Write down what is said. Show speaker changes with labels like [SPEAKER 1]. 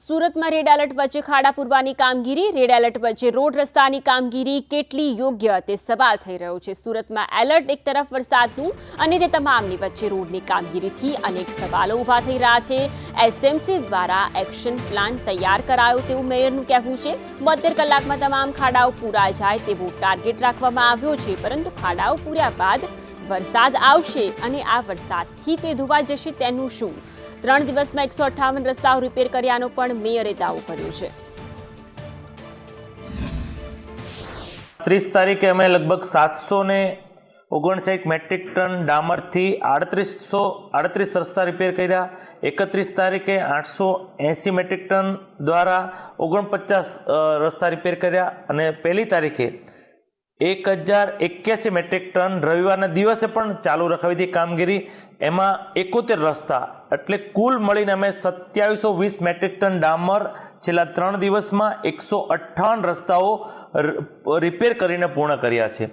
[SPEAKER 1] સુરતમાં red alert વચ્ચે ખાડા પૂરવાની કામગીરી, રેડ એલર્ટ વચ્ચે રોડ રસ્તાની કામગીરી કેટલી યોગ્ય તે સવાલ થઈ રહ્યો છે. સુરતમાં એલર્ટ એક તરફ વરસાદનું અને તે તમામની વચ્ચે રોડની કામગીરીથી અનેક સવાલો ઊભા થઈ રહ્યા છે. એસએમસી દ્વારા એક્શન પ્લાન તૈયાર કરાયો તેવું મેયરનું કહેવું છે. બોતેર કલાકમાં તમામ ખાડાઓ પૂરા જાય તેવો ટાર્ગેટ રાખવામાં આવ્યો છે, પરંતુ ખાડાઓ પૂર્યા બાદ વરસાદ આવશે અને આ વરસાદથી તે ધોવા જશે તેનું શું? ત્રણ દિવસમાં એકસો અઠ્ઠાવન રસ્તાઓ રિપેર કર્યાનો પણ મેયરે દાવો કર્યો છે.
[SPEAKER 2] ત્રીસ તારીખે અમે લગભગ સાતસો ને ઓગણસાઠ મેટ્રિક ટન ડામરથી આડત્રીસો આડત્રીસ રસ્તા રિપેર કર્યા. એકત્રીસ તારીખે આઠસો એંસી મેટ્રિક ટન દ્વારા ઓગણપચાસ રસ્તા રિપેર કર્યા અને પહેલી તારીખે એક હજાર એક્યાસી મેટ્રિક ટન રવિવારના દિવસે પણ ચાલુ રખાવી હતી કામગીરી. એમાં એકોતેર રસ્તા એટલે કુલ મળીને અમે સત્યાવીસો વીસ મેટ્રિક ટન ડામર છેલ્લા ત્રણ દિવસમાં એકસો અઠ્ઠાવન રસ્તાઓ રિપેર કરીને પૂર્ણ કર્યા છે.